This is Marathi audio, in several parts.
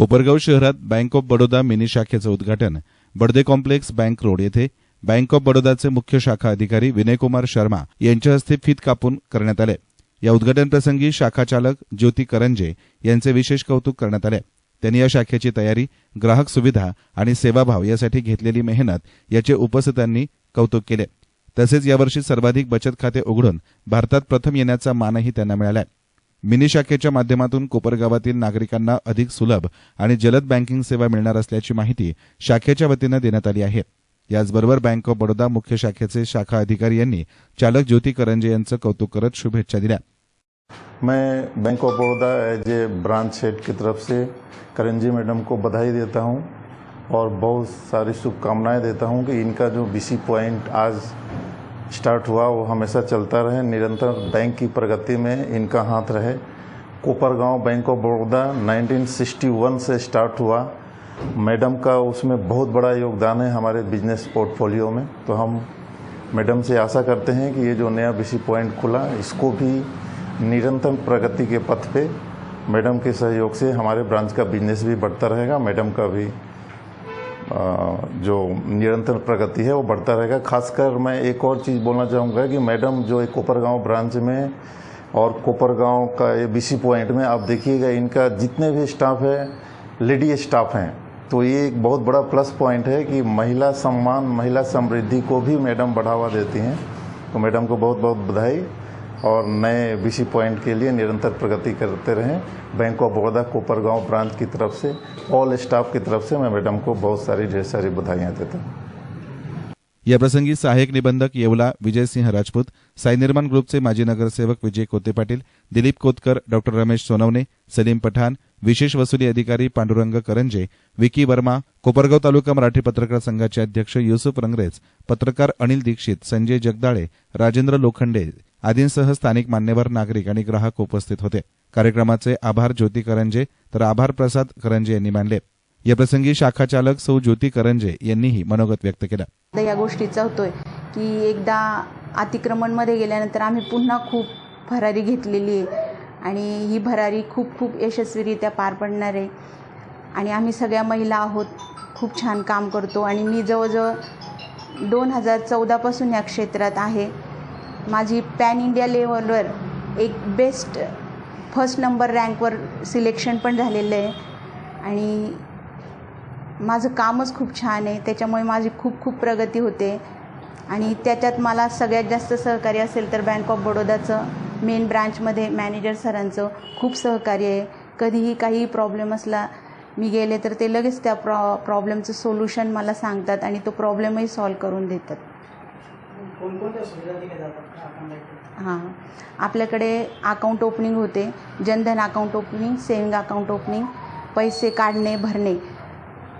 कोपरगाव शहरात बँक ऑफ बडोदा मिनी शाखेचं उद्घाटन बडदे कॉम्प्लेक्स बँक रोड येथे. बँक ऑफ बडोदाचे मुख्य शाखा अधिकारी विनयकुमार शर्मा यांच्या हस्ते फीत कापून करण्यात आले. या उद्घाटनप्रसंगी शाखाचालक शाखा चालक ज्योती करंजे यांचे विशेष कौतुक करण्यात आले. त्यांनी या शाखेची तयारी ग्राहक सुविधा आणि सेवाभाव यासाठी घेतलेली मेहनत याचे उपस्थितांनी कौतुक केले. तसेच यावर्षी सर्वाधिक बचत खाते उघडून भारतात प्रथम येण्याचा मानही त्यांना मिळाला आहे मिनी शाखेच्या माध्यमातून कोपरगावातील नागरिकांना अधिक सुलभ आणि जलद बँकिंग सेवा मिळणार असल्याची माहिती शाखेच्या वतीनं देण्यात आली आहे. याचबरोबर बँक ऑफ बडोदा मुख्य शाखेचे शाखा अधिकारी यांनी चालक ज्योती करंजे यांचं कौतुक करत शुभेच्छा दिल्या. मैं bank of Baroda as a branch head की तरफ से करंजी मैडम को बधाई देता हूं और बहुत सारी शुभकामनाएं देता हूं कि इनका जो बीसी पॉइंट आज स्टार्ट हुआ, वो हमेशा चलता रहे। निरंतर बैंक की प्रगति में इनका हाथ रहे। कोपरगांव बैंक ऑफ़ बड़ौदा 1961 से स्टार्ट हुआ। मैडम का उसमें बहुत बड़ा योगदान है हमारे बिज़नेस पोर्टफोलियो में। तो हम मैडम से आशा करते हैं कि ये जो नया बीसी पॉइंट खुला, इसको भी निरंतर प्रगति के पथ पे मैडम के सहयोग से हमारे ब्रांच का बिज़नेस भी बढ़ता रहेगा। मैडम का भी जो निरंतर प्रगति है, वो बढ़ता रहेगा। खासकर मैं एक और चीज़ बोलना चाहूँगा कि मैडम, जो एक कोपरगांव ब्रांच में और कोपरगांव का ये बीसी पॉइंट में आप देखिएगा, इनका जितने भी स्टाफ है लेडी स्टाफ हैं तो ये एक बहुत बड़ा प्लस पॉइंट है कि महिला सम्मान, महिला समृद्धि को भी मैडम बढ़ावा देती हैं। तो मैडम को बहुत बहुत बधाई। और नए बीसी पॉइंट के लिए निरंतर प्रगति करते रहें। Bank of Baroda Kopargaon branch की तरफ़ से ऑल स्टाफ की तरफ़ से मैं मैडम को बहुत सारी, ढेर सारी बधाइयाँ देता हूँ। याप्रसंगी सहायक निबंधक येवला विजय सिंह राजपूत, साई निर्माण ग्रुप ग्रुपचे माजी नगरसेवक विजय कोते पाटील, दिलीप कोतकर, डॉक्टर रमेश सोनवणे सलीम पठाण विशेष वसुली अधिकारी पांडुरंग करंजे, विकी वर्मा, कोपरगाव तालुका मराठी पत्रकार संघाचे अध्यक्ष युसुफ रंगरेज, पत्रकार अनिल दीक्षित, संजय जगदाळे, राजेंद्र लोखंडे आदींसह स्थानिक मान्यवर नागरिक आणि ग्राहक उपस्थित होते. कार्यक्रमाचे आभार ज्योती करंजे तर आभार प्रसाद करंजे यांनी मानले. याप्रसंगी शाखा चालक सौ ज्योती करंजे यांनीही मनोगत व्यक्त केलं. या गोष्टीचा होतोय की एकदा अतिक्रमणमध्ये गेल्यानंतर आम्ही पुन्हा खूप भरारी घेतलेली आहे. आणि ही भरारी खूप खूप यशस्वीरित्या पार पडणार आहे. आणि आम्ही सगळ्या महिला आहोत खूप छान काम करतो. आणि मी जवळजवळ दोन हजार चौदापासून या क्षेत्रात आहे. माझी पॅन इंडिया लेवलवर एक बेस्ट फर्स्ट नंबर रँकवर सिलेक्शन पण झालेलं आहे. आणि माझं कामच खूप छान आहे. त्याच्यामुळे माझी खूप खूप प्रगती होते. आणि त्याच्यात मला सगळ्यात जास्त सहकार्य असेल तर बँक ऑफ बडोदाचं मेन ब्रांचमध्ये मॅनेजर सरांचं खूप सहकार्य आहे. कधीही काही प्रॉब्लेम असला मी गेले तर ते लगेच त्या प्रॉ प्रॉब्लेमचं सोल्युशन मला सांगतात आणि तो प्रॉब्लेमही सॉल्व करून देतात. कोणकोणत्या सुविधा दिल्या जातात आपण हां. आपल्याकडे अकाउंट ओपनिंग होते. Jan Dhan account opening saving account opening पैसे काढणे भरणे.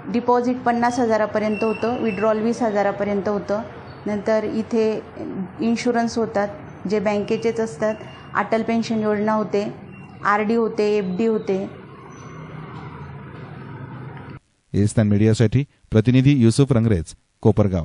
डिपॉझिट पन्नास हजारापर्यंत होतं. विड्रॉल वीस हजारापर्यंत होतं. नंतर इथे इन्शुरन्स होतात जे बँकेचेच असतात. अटल पेन्शन योजना होते. आर डी होते एफ डी होते. एस्तान मीडियासाठी प्रतिनिधी युसुफ रंगरेज कोपरगाव.